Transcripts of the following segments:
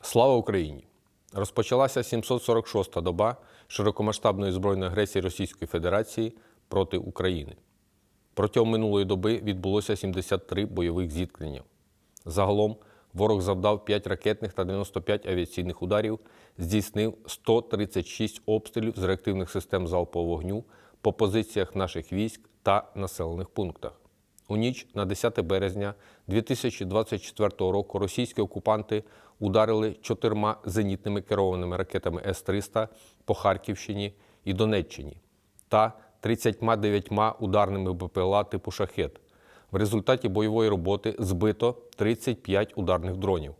Слава Україні! Розпочалася 746-та доба широкомасштабної збройної агресії Російської Федерації проти України. Протягом минулої доби відбулося 73 бойових зіткнення. Загалом ворог завдав 5 ракетних та 95 авіаційних ударів, здійснив 136 обстрілів з реактивних систем залпового вогню по позиціях наших військ та населених пунктах. У ніч на 10 березня 2024 року російські окупанти ударили чотирма зенітними керованими ракетами С-300 по Харківщині і Донеччині та 39 ударними БПЛА типу «Шахет». В результаті бойової роботи збито 35 ударних дронів.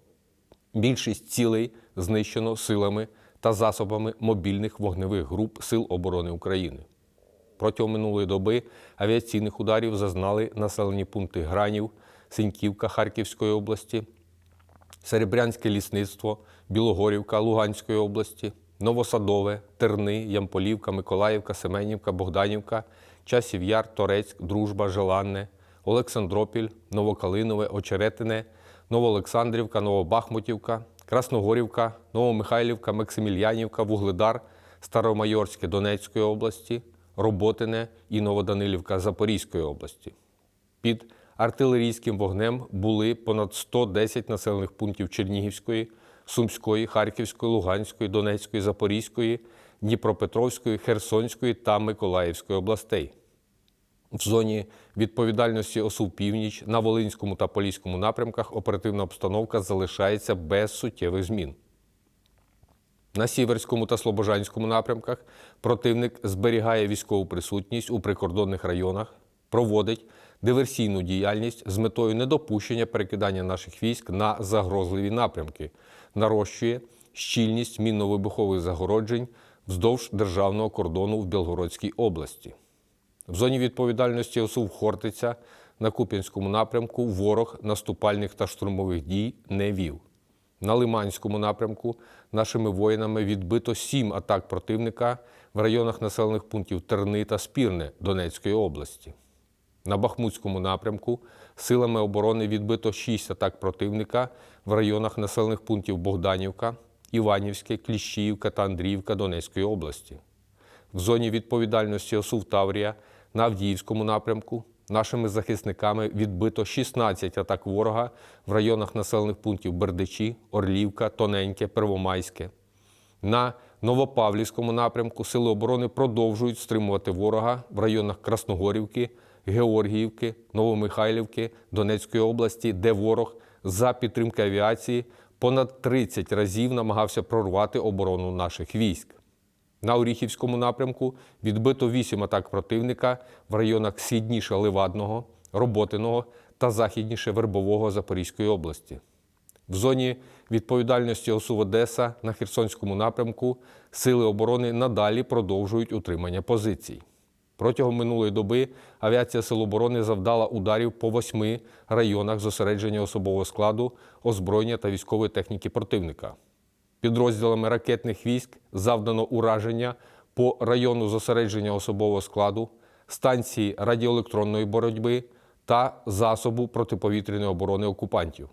Більшість цілей знищено силами та засобами мобільних вогневих груп Сил оборони України. Протягом минулої доби авіаційних ударів зазнали населені пункти Гранів, Синьківка Харківської області, Серебрянське лісництво, Білогорівка Луганської області, Новосадове, Терни, Ямполівка, Миколаївка, Семенівка, Богданівка, Часів Яр, Торецьк, Дружба, Желанне, Олександропіль, Новокалинове, Очеретине, Новоолександрівка, Новобахмутівка, Красногорівка, Новомихайлівка, Максимільянівка, Вугледар, Старомайорське Донецької області, Роботине і Новоданилівка Запорізької області. Під артилерійським вогнем були понад 110 населених пунктів Чернігівської, Сумської, Харківської, Луганської, Донецької, Запорізької, Дніпропетровської, Херсонської та Миколаївської областей. В зоні відповідальності ОСУ Північ на Волинському та Поліському напрямках оперативна обстановка залишається без суттєвих змін. На Сіверському та Слобожанському напрямках противник зберігає військову присутність у прикордонних районах, проводить диверсійну діяльність з метою недопущення перекидання наших військ на загрозливі напрямки, нарощує щільність мінно-вибухових загороджень вздовж державного кордону в Білгородській області. В зоні відповідальності ОСУ Хортиця на Куп'янському напрямку ворог наступальних та штурмових дій не вів. На Лиманському напрямку нашими воїнами відбито сім атак противника в районах населених пунктів Терни та Спірне Донецької області. На Бахмутському напрямку силами оборони відбито шість атак противника в районах населених пунктів Богданівка, Іванівське, Кліщіївка та Андріївка Донецької області. В зоні відповідальності ОСУ Таврія на Авдіївському напрямку нашими захисниками відбито 16 атак ворога в районах населених пунктів Бердичі, Орлівка, Тоненьке, Первомайське. На Новопавлівському напрямку Сили оборони продовжують стримувати ворога в районах Красногорівки, Георгіївки, Новомихайлівки, Донецької області, де ворог за підтримки авіації понад 30 разів намагався прорвати оборону наших військ. На Оріхівському напрямку відбито 8 атак противника в районах східніше Левадного, Роботиного та західніше Вербового Запорізької області. В зоні відповідальності ОСУ Одеса на Херсонському напрямку сили оборони надалі продовжують утримання позицій. Протягом минулої доби авіація Сил оборони завдала ударів по восьми районах зосередження особового складу, озброєння та військової техніки противника. Підрозділами ракетних військ завдано ураження по району зосередження особового складу, станції радіоелектронної боротьби та засобу протиповітряної оборони окупантів.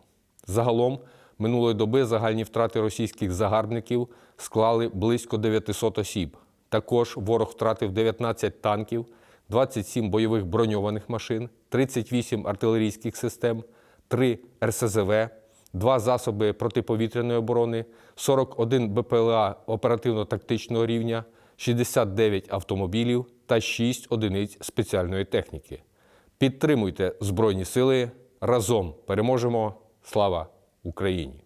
Загалом минулої доби загальні втрати російських загарбників склали близько 900 осіб. Також ворог втратив 19 танків, 27 бойових броньованих машин, 38 артилерійських систем, 3 РСЗВ, 2 засоби протиповітряної оборони, 41 БПЛА оперативно-тактичного рівня, 69 автомобілів та 6 одиниць спеціальної техніки. Підтримуйте Збройні Сили. Разом переможемо! Слава Україні!